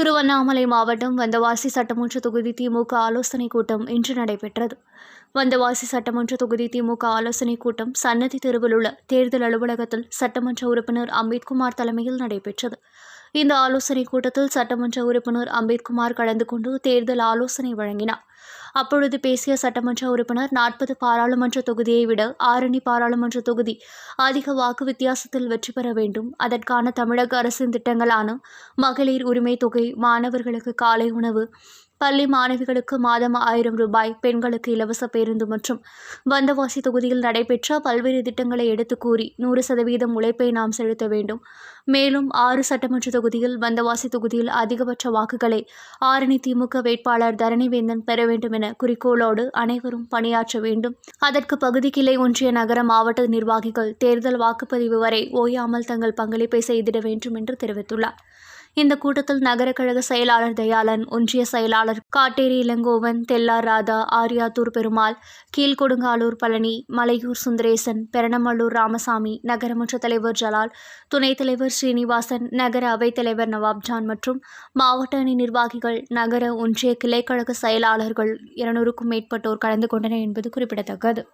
திருவண்ணாமலை மாவட்டம் வந்தவாசி சட்டமன்ற தொகுதி திமுக ஆலோசனைக் கூட்டம் இன்று நடைபெற்றது. வந்தவாசி சட்டமன்ற தொகுதி திமுக ஆலோசனைக் கூட்டம் சன்னதி தெருவில் உள்ள தேர்தல் அலுவலகத்தில் சட்டமன்ற உறுப்பினர் அம்பேத்குமார் தலைமையில் நடைபெற்றது. இந்த ஆலோசனைக் கூட்டத்தில் சட்டமன்ற உறுப்பினர் அம்பேத்குமார் கலந்து கொண்டு தேர்தல் ஆலோசனை வழங்கினார். அப்பொழுது பேசிய சட்டமன்ற உறுப்பினர் நாற்பது பாராளுமன்ற தொகுதியை விட ஆரணி பாராளுமன்ற தொகுதி அதிக வாக்கு வித்தியாசத்தில் வெற்றி பெற வேண்டும். அதற்கான தமிழக அரசின் திட்டங்களான மகளிர் உரிமை தொகை மாணவர்களுக்கு காலை உணவு பள்ளி மாணவிகளுக்கு மாதம் ஆயிரம் ரூபாய் பெண்களுக்கு இலவச பேருந்து மற்றும் வந்தவாசி தொகுதியில் நடைபெற்ற பல்வேறு திட்டங்களை எடுத்து கூறி நூறு சதவீதம் உழைப்பை நாம் செலுத்த வேண்டும். மேலும் ஆறு சட்டமன்ற தொகுதியில் வந்தவாசி தொகுதியில் அதிகபட்ச வாக்குகளை ஆரணி திமுக வேட்பாளர் தரணிவேந்தன் பெற வேண்டும் என குறிக்கோளோடு அனைவரும் பணியாற்ற வேண்டும். அதற்கு பகுதி கிளை ஒன்றிய நகர மாவட்ட நிர்வாகிகள் தேர்தல் வாக்குப்பதிவு வரை ஓயாமல் தங்கள் பங்களிப்பை செய்திட வேண்டும் என்று தெரிவித்துள்ளார். இந்த கூட்டத்தில் நகர கழக செயலாளர் தயாளன் ஒன்றிய செயலாளர் காட்டேரி இளங்கோவன் தெல்லார் ராதா ஆரியாத்தூர் பெருமாள் கீழ்கொடுங்காலூர் பழனி மலையூர் சுந்தரேசன் பெரணமல்லூர் ராமசாமி நகரமன்ற தலைவர் ஜலால் துணைத் தலைவர் ஸ்ரீனிவாசன் நகர அவைத்தலைவர் நவாப்ஜான் மற்றும் மாவட்ட அணி நிர்வாகிகள் நகர ஒன்றிய கிளைக்கழக செயலாளர்கள் இருநூறுக்கும் மேற்பட்டோர் கலந்து கொண்டனர் என்பது குறிப்பிடத்தக்கது.